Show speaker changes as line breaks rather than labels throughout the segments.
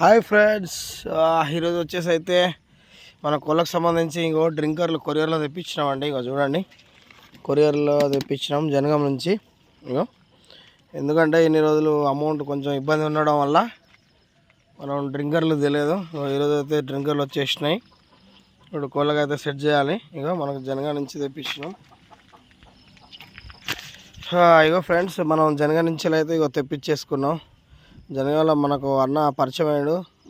Hi friends. ఈరోజు వచ్చేసి అయితే మన కోళ్ళకు సంబంధించి ఇంకో డ్రింకర్లు కొరియర్లో తెప్పించినామండి. ఇగో చూడండి. కొరియర్లో తెప్పించినాం జనగం నుంచి. ఇగో. ఎందుకంటే ఇన్ని రోజులు అమౌంట్ కొంచెం ఇబ్బంది ఉండడం వల్ల మనం డ్రింకర్లు తెలియదు. ఈరోజు అయితే డ్రింకర్లు వచ్చేసినాయి. ఇప్పుడు కోళ్ళకి అయితే సెట్ చేయాలి. ఇగో మనకు జనగా నుంచి తెప్పించినాం. ఇగో ఫ్రెండ్స్ మనం జనగా నుంచి అయితే ఇగో తెప్పించేసుకున్నాం. జనగాల మనకు అన్న పరిచయం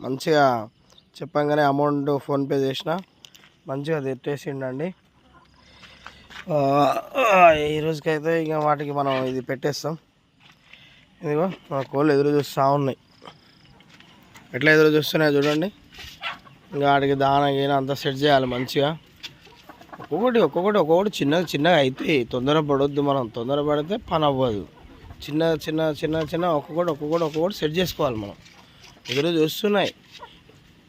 మంచిగా చెప్పంగానే అమౌంట్ ఫోన్పే చేసిన మంచిగా తెట్టేసిండండి. ఈరోజుకైతే ఈ రోజుకైతే ఇక వాటికి మనం ఇది పెట్టేస్తాం. ఇదిగో మన కోళ్ళు ఎదురు చూస్తూ ఉన్నాయి. ఎట్లా ఎదురు చూస్తున్నాయో చూడండి. ఇంకా వాటికి దాన గీన అంతా సెట్ చేయాలి మంచిగా. ఒక్కొక్కటి ఒక్కొక్కటి ఒక్కొక్కటి చిన్నగా చిన్నగా అయితే తొందర పడొద్దు మనం. తొందర పడితే పని అవ్వదు. చిన్న చిన్న చిన్న చిన్న ఒక్కొక్కటి ఒక్కొక్కటి ఒక్కొక్కటి సెట్ చేసుకోవాలి మనం. ఎదురు చూస్తున్నాయి.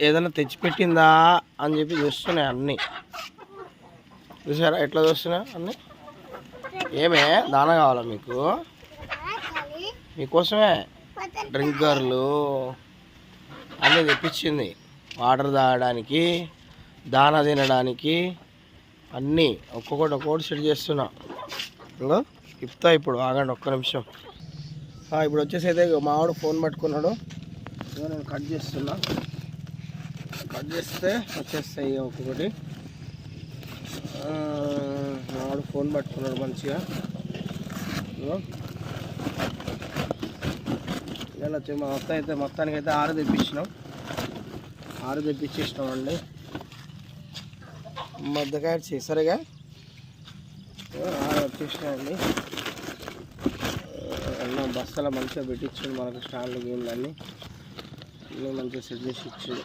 ఏదైనా తెచ్చిపెట్టిందా అని చెప్పి చూస్తున్నాయి అన్నీ. చూసారా? ఎట్లా చూస్తున్నాయి అన్నీ? ఏమే? దాన కావాలా మీకు? మీకోసమే? డ్రింకర్లు. అన్నీ తెప్పించింది. వాటర్ తాగడానికి దాన తినడానికి అన్నీ. ఒక్కొక్కటి ఒక్కొక్కటి సెట్ చేస్తున్నా. హలో ఇప్తా ఇప్పుడు ఆగండి ఒక్క నిమిషం. ఇప్పుడు వచ్చేసి అయితే మావాడు ఫోన్ పట్టుకున్నాడు. నేను కట్ చేస్తున్నా. కట్ చేస్తే వచ్చేస్తాయి ఒక్కొక్కటి. మావాడు ఫోన్ పట్టుకున్నాడు మంచిగా. ఇలా వచ్చి మా మొత్తం అయితే మొత్తానికి అయితే ఆరు తెప్పించినాం. ఆరు తెప్పించేసినాం అండి. మద్దకాయ చేసారుగా ఆరు వచ్చేసినాయండి అన్న బస్సులో మంచిగా పెట్టించాడు మనకు స్టాండ్లు గేమ్లు అన్నీ అన్నీ మంచిగా సెట్ చేసి ఇచ్చాడు.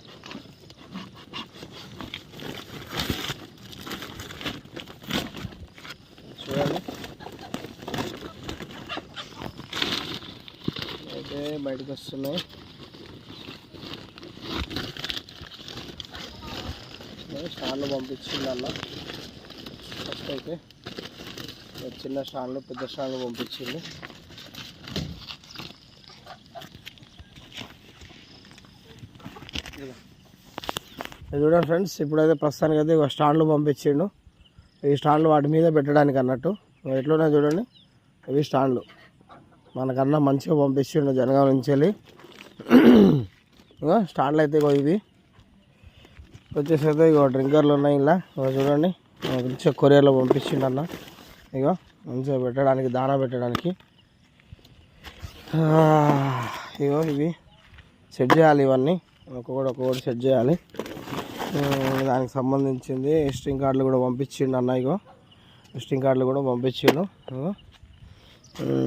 చూడండి. అయితే బయటకు వస్తున్నాయి. స్టాండ్లు పంపించింది అన్న. ఫస్ట్ అయితే చిన్న స్టాండ్లు పెద్ద స్టాండ్లు పంపించింది చూడండి ఫ్రెండ్స్ ఇప్పుడైతే ప్రస్తుతానికి అయితే ఒక స్టాండ్లు పంపించిండు. ఈ స్టాండ్లు వాటి మీద పెట్టడానికి అన్నట్టు. ఎట్లున్నాయి చూడండి ఇవి స్టాండ్లు. మనకన్నా మంచిగా పంపించిండు జనగాం నుంచి వెళ్ళి. ఇగో స్టాండ్లు అయితే ఇగో ఇవి. వచ్చేసి అయితే ఇగో డ్రింకర్లు ఉన్నాయి ఇలా. ఇగో చూడండి మంచిగా కొరియర్లో పంపించిండు అన్న. ఇగో మంచిగా పెట్టడానికి దానా పెట్టడానికి. ఇగో ఇవి. సెట్ చేయాలి ఇవన్నీ. ఒక్కొక్కటి ఒక్కొక్కటి సెట్ చేయాలి. దానికి సంబంధించింది విజిటింగ్ కార్డులు కూడా పంపించిండు అన్న విజిటింగ్ కార్డులు కూడా పంపించిండు.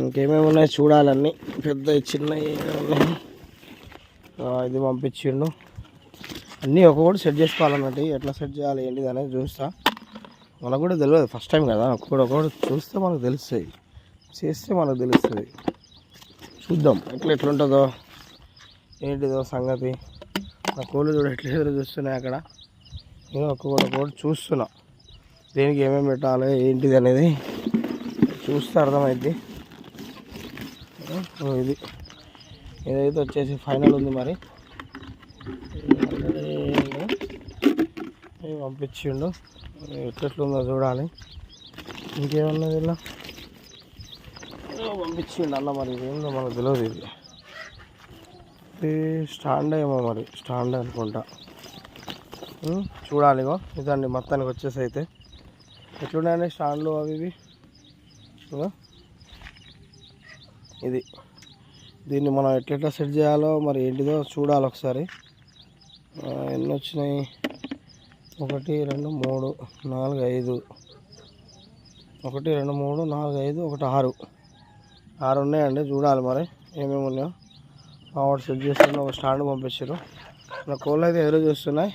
ఇంకేమేమి ఉన్నాయి చూడాలన్నీ. పెద్ద చిన్నవి ఉన్నాయి? ఇది పంపించిండు. అన్నీ ఒక్కొక్కటి సెట్ చేసుకోవాలన్నట్టు. ఎట్లా సెట్ చేయాలి ఏంటిది అనేది చూస్తా. మనకు కూడా తెలియదు. ఫస్ట్ టైం కదా. ఒక్కొక్కటి ఒక్కొక్కటి చూస్తే మనకు తెలుస్తుంది చేస్తే మనకు తెలుస్తుంది చూద్దాం. ఎట్లా ఎట్లుంటుందో ఏంటిదో సంగతి. నా కోళ్ళు చూడ ఎదురు చూస్తున్నాయి అక్కడ. నేను ఒక్కొక్కటి ఒక్కొక్కటి చూస్తున్నా. దేనికి ఏమేమి పెట్టాలి ఏంటిది అనేది చూస్తే అర్థమైంది ఇది. ఏదైతే వచ్చేసి ఫైనల్ ఉంది మరి. పంపించిండు. ఎట్లెట్లుందో చూడాలి. ఇంకేమన్నది ఇలా? పంపించిండు అన్న మరి ఇదేందో మనకు తెలియదు ఇది. ఇది స్టాండ్ ఏమో మరి స్టాండ్ అనుకుంటా. చూడాలి ఇగో ఇదండి మొత్తానికి వచ్చేసి అయితే. ఎట్లున్నాయండి స్టాండ్లు అవి ఇవి? ఇది. దీన్ని మనం ఎట్లెట్లా సెట్ చేయాలో మరి ఏంటిదో చూడాలి ఒకసారి. ఎన్ని వచ్చినాయి? ఒకటి రెండు మూడు నాలుగు ఐదు. ఒకటి రెండు మూడు నాలుగు ఐదు ఒకటి ఆరు. ఆరు ఉన్నాయండి చూడాలి మరి ఏమేమి ఉన్నాయో. ఆవిడ సెట్ చేస్తున్న ఒక స్టాండ్ పంపించారు. మన కోళ్ళు అయితే ఎదురు చూస్తున్నాయి.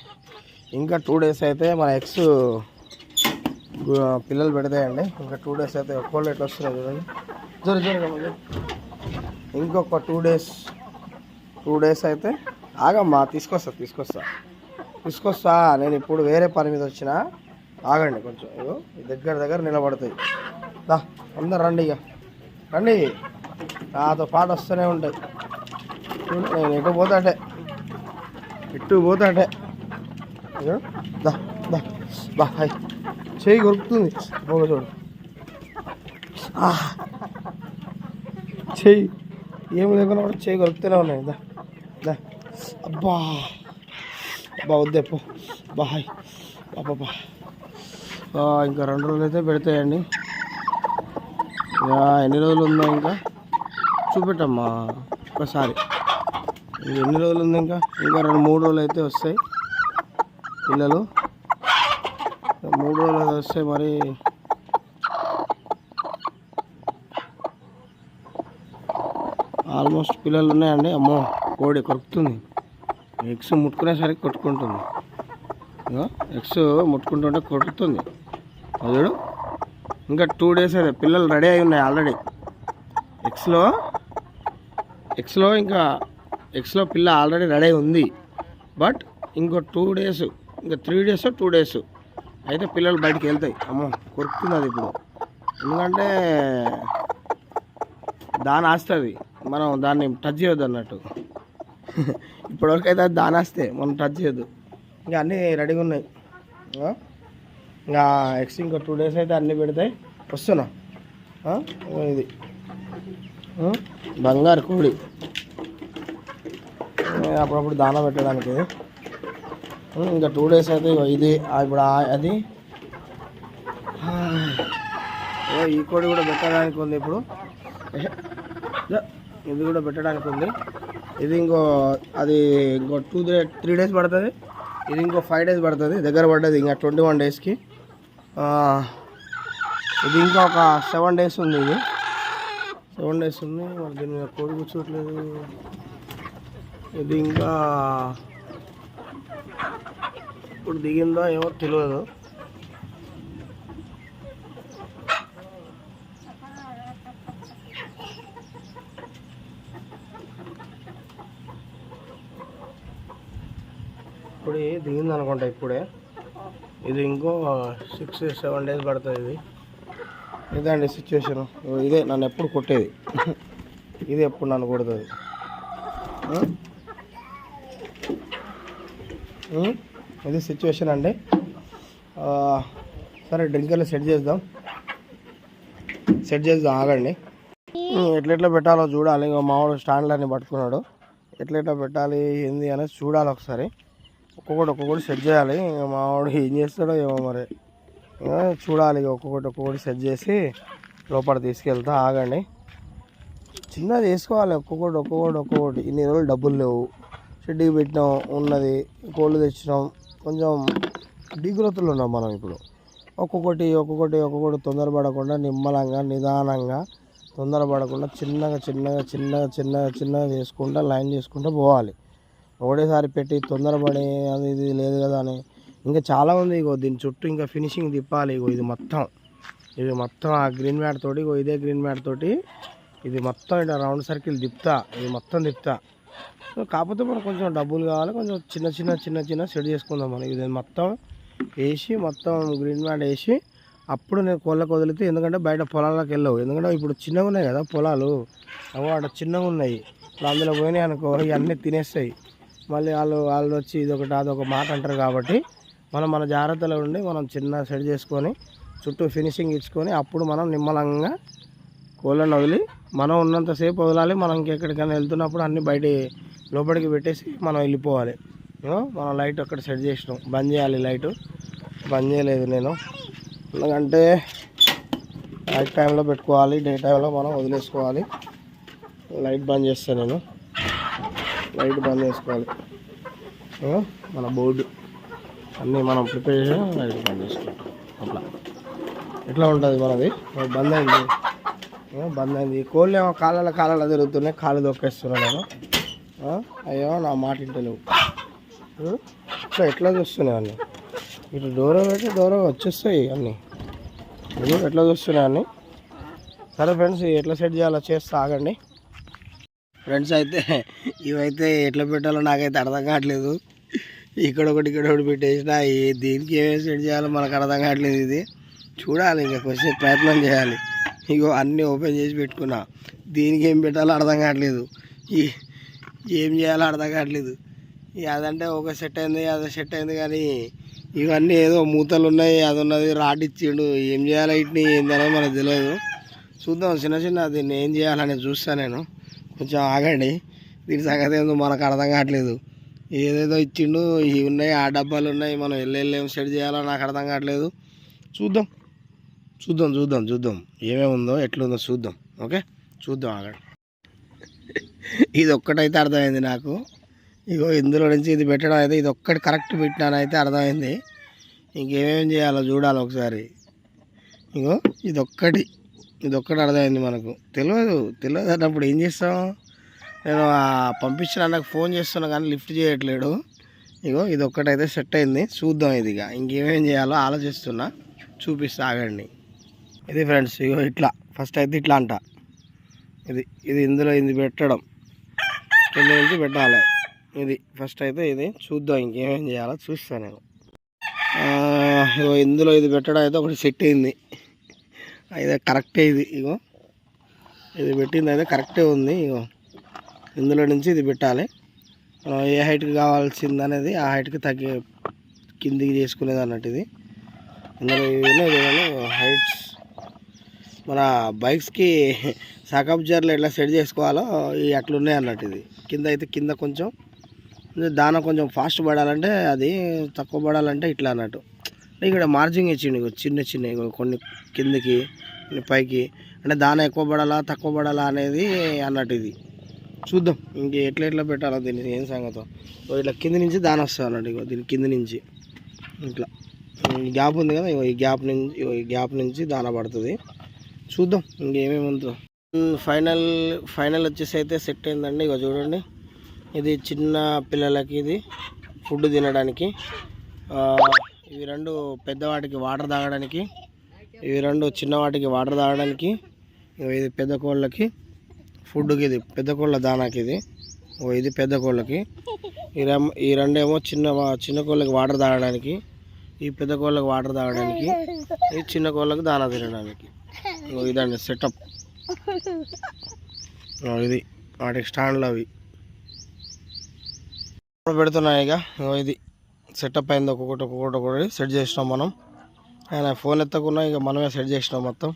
ఇంకా టూ డేస్ అయితే మన ఎక్స్ పిల్లలు పెడతాయండి. ఇంకా టూ డేస్ అయితే కోళ్ళు ఎట్లా వస్తున్నాయి చూడండి. జరు జరు ఇంకొక టూ డేస్ టూ డేస్ అయితే ఆగమ్మా తీసుకొస్తా తీసుకొస్తా. తీసుకొస్తా నేను ఇప్పుడు వేరే పని మీద వచ్చిన. ఆగండి కొంచెం. ఇగో దగ్గర దగ్గర నిలబడతాయి. దా అందరు రండి ఇక రండి. నాతో పాటు వస్తూనే ఉంటాయి. నేను ఎటు పోతా అంటే ఇటు పోతాడే అంటే దా దా బా హాయ్. చేయి కొరుకుతుంది. పోగ చూడు. ఆ. చెయ్యి ఏం లేకుండా కూడా చేయి కొరుకుతూనే ఉన్నాయి. దా దా. అబ్బా. అబ్బా వద్దే పో. బా హాయ్. బాబా ఇంకా రెండు రోజులు అయితే పెడతాయండి ఎన్ని రోజులు ఉందో ఇంకా? చూపెట్టమ్మా. ఒకసారి ఎన్ని రోజులు ఉంది ఇంకా? ఇంకా రెండు మూడు రోజులు అయితే వస్తాయి పిల్లలు. మూడు రోజులు అయితే వస్తాయి మరి. ఆల్మోస్ట్ పిల్లలు ఉన్నాయండి. అమ్మో కోడి కొరుకుతుంది. ఎగ్స్ ముట్టుకునేసరికి కొట్టుకుంటుంది. ఎగ్స్ ముట్టుకుంటుంటే కొట్టుతుంది అది చూడు. ఇంకా టూ డేస్ అయితే పిల్లలు రెడీ అయి ఉన్నాయి ఆల్రెడీ. ఎగ్స్లో ఎగ్స్లో ఇంకా ఎక్స్లో పిల్ల ఆల్రెడీ రెడీ ఉంది. బట్ ఇంకో టూ డేస్ ఇంకా త్రీ డేస్ టూ డేస్ అయితే పిల్లలు బయటికి వెళ్తాయి. అమ్మో కొరుకుతున్నది అది ఇప్పుడు. ఎందుకంటే దాని ఆస్తుంది మనం దాన్ని టచ్ చేయొద్దు అన్నట్టు. ఇప్పటివరకు అయితే అది దాని ఆస్తే మనం టచ్ చేయొద్దు. ఇంకా అన్నీ రెడీగా ఉన్నాయి. ఇంకా ఎక్స్ ఇంకో టూ డేస్ అయితే అన్నీ పెడతాయి. వస్తున్నా ఇది. బంగారు కోడి. అప్పుడప్పుడు దానా పెట్టడానికి. ఇది. ఇంకా టూ డేస్ అయితే ఇది ఇప్పుడు అది. ఈ కోడి కూడా పెట్టడానికి ఉంది ఇప్పుడు. ఇది కూడా పెట్టడానికి ఉంది. ఇది ఇంకో అది ఇంకో టూ త్రీ డేస్ పడుతుంది. ఇది ఇంకో ఫైవ్ డేస్ పడుతుంది. దగ్గర పడ్డది ఇంకా ట్వంటీ వన్ డేస్కి ఇది ఇంకా ఒక సెవెన్ డేస్ ఉంది ఇది. సెవెన్ డేస్ ఉంది. మరి దీని మీద కోడి కూర్చోట్లేదు ఇది ఇంకా ఇప్పుడు దిగిందా ఏమో తెలియదు ఇప్పుడు దిగింది అనుకుంటా ఇప్పుడే. ఇది ఇంకో సిక్స్ సెవెన్ డేస్ పడుతుంది ఇది. ఇదండి సిచ్యువేషన్ ఇదే నన్ను ఎప్పుడు కొట్టేది. ఇది ఎప్పుడు నన్ను కొడుతుంది. ఇది సిచ్యువేషన్ అండి. సరే డ్రింకర్లు సెట్ చేద్దాం. సెట్ చేద్దాం ఆగండి. ఎట్లెట్లా పెట్టాలో చూడాలి. ఇంకో మామూలు స్టాండ్లన్నీ పట్టుకున్నాడు. ఎట్లెట్లా పెట్టాలి ఏంది అనేది చూడాలి ఒకసారి. ఒక్కొక్కటి ఒక్కొక్కటి సెట్ చేయాలి. ఇంకా మావాడు ఏం చేస్తాడో ఏమో మరి. చూడాలి ఒక్కొక్కటి ఒక్కొక్కటి సెట్ చేసి లోపల తీసుకెళ్తా ఆగండి. చిన్నది వేసుకోవాలి ఒక్కొక్కటి ఒక్కొక్కటి ఒక్కొక్కటి. ఇన్ని రోజులు డబ్బులు లేవు. షెడ్డుకి పెట్టినాం ఉన్నది కోళ్ళు తెచ్చినాం. కొంచెం డీగ్రోత్లో ఉన్నాం మనం ఇప్పుడు. ఒక్కొక్కటి ఒక్కొక్కటి ఒక్కొక్కటి తొందరపడకుండా నిమ్మలంగా నిదానంగా తొందరపడకుండా చిన్నగా చిన్నగా చిన్నగా చిన్నగా చిన్నగా చేసుకుంటా లైన్ చేసుకుంటూ పోవాలి. ఒకటేసారి పెట్టి తొందరపడి అది ఇది లేదు కదా అని. ఇంకా చాలా ఉంది ఇగో దీని చుట్టూ ఇంకా ఫినిషింగ్ తిప్పాలి ఇగో ఇది మొత్తం. ఇది మొత్తం ఆ గ్రీన్ మ్యాట్ తోటి ఇగో ఇదే గ్రీన్ మ్యాట్ తోటి ఇది మొత్తం ఇట్లా రౌండ్ సర్కిల్ తిప్పుతా ఇది మొత్తం తిప్పుతా. సో కాకపోతే మనకు కొంచెం డబ్బులు కావాలి కొంచెం చిన్న చిన్న చిన్న చిన్న సెట్ చేసుకుందాం మనం. ఇది మొత్తం వేసి మొత్తం గ్రీన్ మ్యాండ్ వేసి అప్పుడు నేను కోళ్ళకు వదిలితే ఎందుకంటే బయట పొలాలకు వెళ్ళవు. ఎందుకంటే ఇప్పుడు చిన్నగా ఉన్నాయి కదా పొలాలు అవి అక్కడ చిన్నగా ఉన్నాయి. ఇప్పుడు అందులో పోయినాయి అనుకో ఇవన్నీ తినేస్తాయి. మళ్ళీ వాళ్ళు వాళ్ళు వచ్చి ఇదొకటి అదొక మాట అంటారు కాబట్టి మనం మన జాగ్రత్తలో ఉండి మనం చిన్న సెట్ చేసుకొని చుట్టూ ఫినిషింగ్ ఇచ్చుకొని అప్పుడు మనం నిమ్మలంగా కోళ్ళను వదిలి మనం ఉన్నంతసేపు వదలాలి. మనం ఇంకెక్కడికైనా వెళ్తున్నప్పుడు అన్నీ బయట లోపలికి పెట్టేసి మనం వెళ్ళిపోవాలి. మనం లైట్ అక్కడ సెట్ చేసినాం. బంద్ చేయాలి లైట్. బంద్ చేయలేదు నేను. ఎందుకంటే నైట్ టైంలో పెట్టుకోవాలి డే టైంలో మనం వదిలేసుకోవాలి. లైట్ బంద్ చేస్తాను నేను. లైట్ బంద్ చేసుకోవాలి. మన బోర్డు. అన్నీ మనం ప్రిపేర్ చేసి లైట్ బంద్ చేసుకుంటాం. అట్లా. ఎట్లా ఉంటుంది మనది? బంద్ అయింది. బంద్ అయింది. కోళ్ళు ఏమో కాళ్ళ కాళ్ళ తిరుగుతున్నాయి. కాళ్ళు దొక్కేస్తున్నాను నేను. అయ్యో నా మాట ఇంటలేవు ఇట్లా ఎట్లా చూస్తున్నాయి అన్నీ? ఇటు దూరం పెట్టి దూరం వచ్చేస్తాయి అన్నీ. ఎట్లా చూస్తున్నాయి అన్నీ? సరే ఫ్రెండ్స్ ఎట్లా సెట్ చేయాలో చేస్తా ఆగండి. ఫ్రెండ్స్ అయితే ఇవైతే ఎట్లా పెట్టాలో నాకైతే అర్థం కావట్లేదు. ఇక్కడ ఒకటి ఇక్కడ ఒకటి పెట్టేసిన దీనికి ఏమేమి సెట్ చేయాలో మనకు అర్థం కావట్లేదు ఇది. చూడాలి ఇంకా కొంచెం ప్రయత్నం చేయాలి. ఇగో అన్నీ ఓపెన్ చేసి పెట్టుకున్నా. దీనికి ఏం పెట్టాలో అర్థం కావట్లేదు. ఈ ఏం చేయాలో అర్థం కావట్లేదు. అదంటే ఒక సెట్ అయింది అది సెట్ అయింది కానీ ఇవన్నీ ఏదో మూతలు ఉన్నాయి అది ఉన్నది రాడ్ ఇచ్చిండు. ఏం చేయాలో ఇట్ని ఏందనేది మనకు తెలియదు చూద్దాం చిన్న చిన్న దీన్ని ఏం చేయాలని చూస్తా నేను. కొంచెం ఆగండి. దీని సంగతి ఏందో మనకు అర్థం కావట్లేదు. ఏదేదో ఇచ్చిండు ఇవి ఉన్నాయి ఆ డబ్బాలు ఉన్నాయి మనం వెళ్ళి వెళ్ళి ఏం సెట్ చేయాలో నాకు అర్థం కావట్లేదు. చూద్దాం. చూద్దాం చూద్దాం చూద్దాం. ఏమేమి ఉందో ఎట్లుందో చూద్దాం. ఓకే? చూద్దాం ఆగండి. ఇది ఒక్కటైతే అర్థమైంది నాకు. ఇగో ఇందులో నుంచి ఇది పెట్టడం అయితే ఇది ఒక్కటి కరెక్ట్ పెట్టినానైతే అర్థమైంది. ఇంకేమేం చేయాలో చూడాలి ఒకసారి. ఇగో ఇది ఒక్కటి ఇది ఒక్కటి అర్థమైంది మనకు. తెలియదు తెలియదు అన్నప్పుడు ఏం చేస్తాం? నేను పంపించిన అన్నకు ఫోన్ చేస్తున్నా కానీ లిఫ్ట్ చేయట్లేడు. ఇగో ఇది ఒక్కటైతే సెట్ అయింది. చూద్దాం ఇది ఇక ఇంకేమేం చేయాలో ఆలోచిస్తున్నా. చూపిస్తా ఆగండి. ఇది ఫ్రెండ్స్ ఇగో ఇట్లా. ఫస్ట్ అయితే ఇట్లా అంట. ఇది ఇది ఇందులో ఇది పెట్టడం. కింద నుంచి పెట్టాలి. ఇది ఫస్ట్ అయితే ఇది చూద్దాం ఇంకేమేం చేయాలో చూస్తాను నేను. ఇగో ఇందులో ఇది పెట్టడం అయితే ఒకటి సెట్ అయింది. అయితే కరెక్టే ఇది ఇగో. ఇది పెట్టింది అయితే కరెక్టే ఉంది ఇగో. ఇందులో నుంచి ఇది పెట్టాలి. మనం ఏ హైట్కి కావాల్సింది అనేది ఆ హైట్కి తగ్గి కిందికి చేసుకునేది అన్నట్టు ఇది. ఇందులో ఇవన్నీ హైట్స్ మన బైక్స్కి సకప్ జర్లు ఎట్లా సెట్ చేసుకోవాలో ఇవి అట్లున్నాయి అన్నట్టు ఇది. కింద అయితే కింద కొంచెం దాన కొంచెం ఫాస్ట్ పడాలంటే అది తక్కువ పడాలంటే ఇట్లా అన్నట్టు. ఇక్కడ మార్జింగ్ ఇచ్చిండు చిన్న చిన్న కొన్ని కిందకి పైకి. అంటే దాన ఎక్కువ పడాలా తక్కువ పడాలా అనేది అన్నట్టు ఇది. చూద్దాం ఇంక ఎట్లా ఎట్లా పెట్టాలో దీనికి ఏం సంగతం. ఇట్లా కింద నుంచి దాన వస్తుంది అన్నట్టు ఇగో దీని కింద నుంచి. ఇట్లా. గ్యాప్ ఉంది కదా ఇగో ఈ గ్యాప్ నుంచి ఈ గ్యాప్ నుంచి దాన పడుతుంది. చూద్దాం ఇంకేమేమి ఉందో. ఫైనల్ ఫైనల్ వచ్చేసి అయితే సెట్ అయిందండి. ఇక చూడండి. ఇది చిన్న పిల్లలకి ఇది ఫుడ్ తినడానికి. ఇవి రెండు పెద్దవాటికి వాటర్ తాగడానికి. ఇవి రెండు చిన్నవాటికి వాటర్ తాగడానికి. ఇది పెద్ద కోళ్ళకి ఫుడ్కి ఇది పెద్ద కోళ్ళ దానాకి ఇది. ఓ ఇది పెద్ద కోళ్ళకి. ఈ ఈ రెండేమో చిన్న వా- చిన్న కోళ్ళకి వాటర్ తాగడానికి. ఈ పెద్ద కోళ్ళకి వాటర్ తాగడానికి ఈ చిన్న కోళ్ళకి దానా తినడానికి. ఇదండి సెటప్ ఇది వాటికి స్టాండ్లు అవి. పెడుతున్నాయి ఇక. ఇది సెటప్ అయింది. ఒక్కొక్కటి ఒక్కొక్కటి ఒక్కొక్కటి సెట్ చేసినాం మనం. ఆయన ఫోన్ ఎత్తకున్నా ఇక మనమే సెట్ చేసినాం మొత్తం.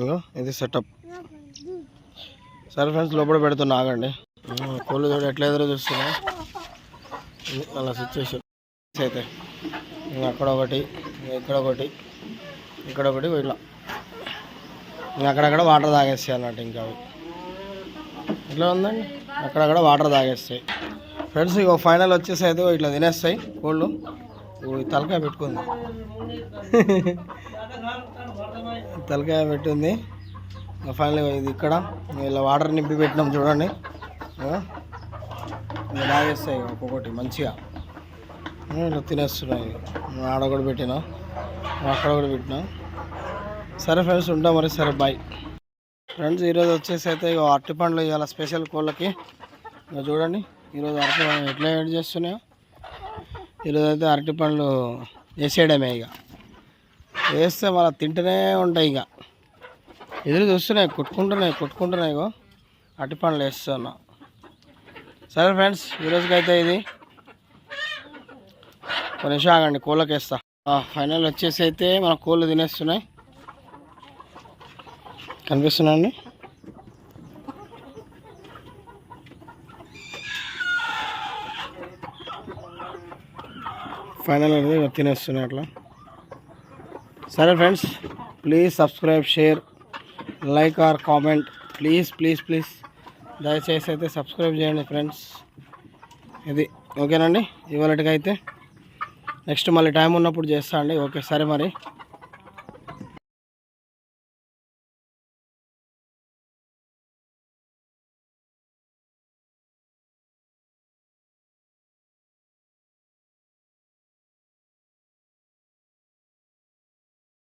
ఇగో ఇది సెటప్ సరే ఫ్రెండ్స్ లోపల పెడుతున్నా ఆగండి. కోళ్ళు చూడ ఎట్లా ఎదురు చూస్తున్నా. అలా సిచ్యువేషన్ అయితే అక్కడ ఒకటి ఇక్కడ ఒకటి ఇక్కడ ఒకటి ఇట్లా అక్కడక్కడ వాటర్ తాగేస్తాయి అన్నట్టు ఇంకా అవి. ఇట్లా ఉందండి? అక్కడక్కడ వాటర్ తాగేస్తాయి. ఫ్రెండ్స్ ఇక ఫైనల్ వచ్చేసి అయితే ఇట్లా తినేస్తాయి కోళ్ళు. తలకాయ పెట్టుకుంది. తలకాయ పెట్టింది. ఫైనల్ ఇది ఇక్కడ. ఇలా వాటర్ నింపి పెట్టినాం చూడండి. ఇక తాగేస్తాయి ఒక్కొక్కటి మంచిగా. ఇట్లా తినేస్తున్నాయి ఆడ కూడా పెట్టినా అక్కడ కూడా పెట్టినా. సరే ఫ్రెండ్స్ ఉంటాం మరి. సరే బాయ్ ఫ్రెండ్స్ ఈరోజు వచ్చేసి అయితే ఇక అరటి పండ్లు ఇవాళ స్పెషల్ కోళ్ళకి. ఇక చూడండి ఈరోజు అరటి పండ్లు ఎట్లా యాడ్ చేస్తున్నాయో. ఈరోజు అయితే అరటి పండ్లు వేసేయడమే ఇక వేస్తే మళ్ళీ తింటూనే ఉంటాయి ఇక ఎదురు చూస్తున్నాయి కొట్టుకుంటున్నాయి కొట్టుకుంటున్నాయి ఇగో. అరటి పండ్లు వేస్తున్నా. సరే ఫ్రెండ్స్ ఈరోజుకైతే ఇది. కొన్ని నిమిషం ఆగండి కోళ్ళకి వేస్తా ఫైనల్ వచ్చేసి అయితే మన కోళ్ళు తినేస్తున్నాయి. కనిపిస్తున్నా అండి? ఫైనల్ అనేది తినేస్తున్నాయి అట్లా. సరే friends please subscribe share like or comment. Please please please. దయచేసి అయితే సబ్స్క్రైబ్ చేయండి ఫ్రెండ్స్. ఇది ఓకేనండి? ఇవాళకైతే నెక్స్ట్ మళ్ళీ టైం ఉన్నప్పుడు చేస్తా అండి. ఓకే సరే మరి.